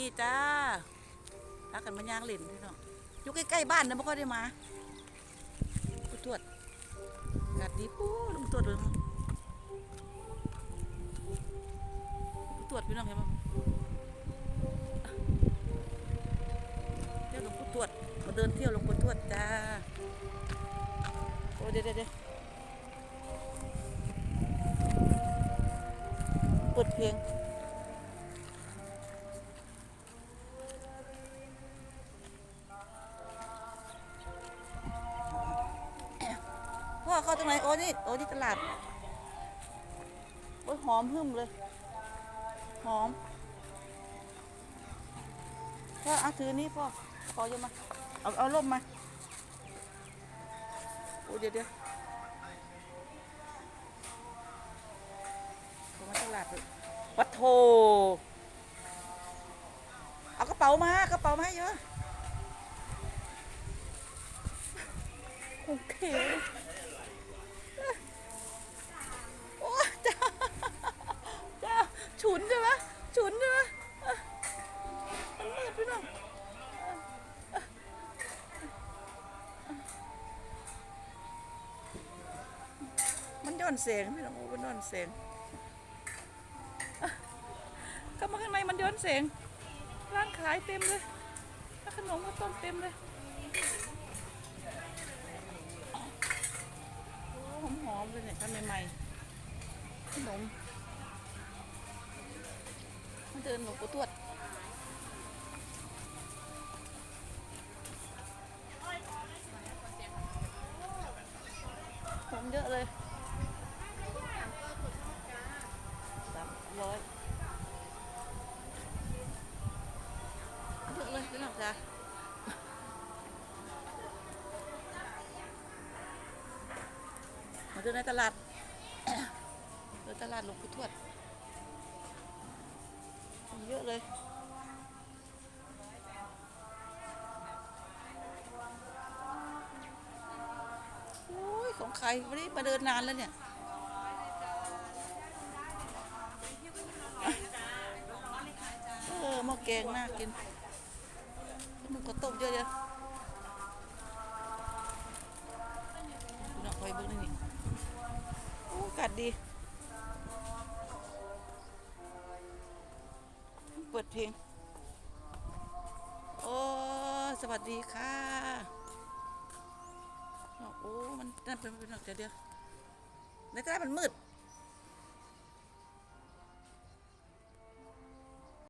ดีจ้าพากันมาย่างเล่นพี่น้องอยู่ใกล้ๆบ้านนะไม่ค่อยได้มาลุงตรวจกัดดีปู้ลุงตรวจเลยลุงตรวจพี่น้องเห็นไหมเที่ยวหลวงปู่ตรวจมาเดินเที่ยวหลวงปู่ตรวจจ้าโอ้เดี๋ยวเดี๋ยวเดี๋ยวเปิดเพลง เข้าตรงไหนโอ้นี่โอ้นี่ตลาดโอ้ยหอมหึ่มเลย หอมพ่อเอาถือนี่พ่อขอเยอะมา เอาเอาล่มมาโอ้เดี๋ยวเดี๋ยวมาตลาดเลยวัดโทเอากระเป๋ามากระเป๋ามาเยอะโอเค อนแสงพี่น้องโอ้มันย้อนแสงอะเข้ามาข้างในมันย้อนแสงร้านขายเต็มเลยลขนมก็ต้มเต็มเลยโอ้หอมๆเลยเนี่ยทำใหม่ๆขนมมาเดินหลวงปู่ทวดผมเยอะเลย ร้อยเยอะเลยพี่น้องจ้ามาเดินในตลาดเดินตลาดหลวงปู่ทวดเยอะเลยโอ้ยของใครวันนี้มาเดินนานแล้วเนี่ย กงน่ากินหมูกระต้มเยอะๆดูหน่อยคอยเบิ้งนี่นี่โอ้กาศดี เปิดเพลง โอ้ สวัสดีค่ะโอ้ มันนั่นเป็นเป็นหนักเดียวเดียวในตลาดมันมืด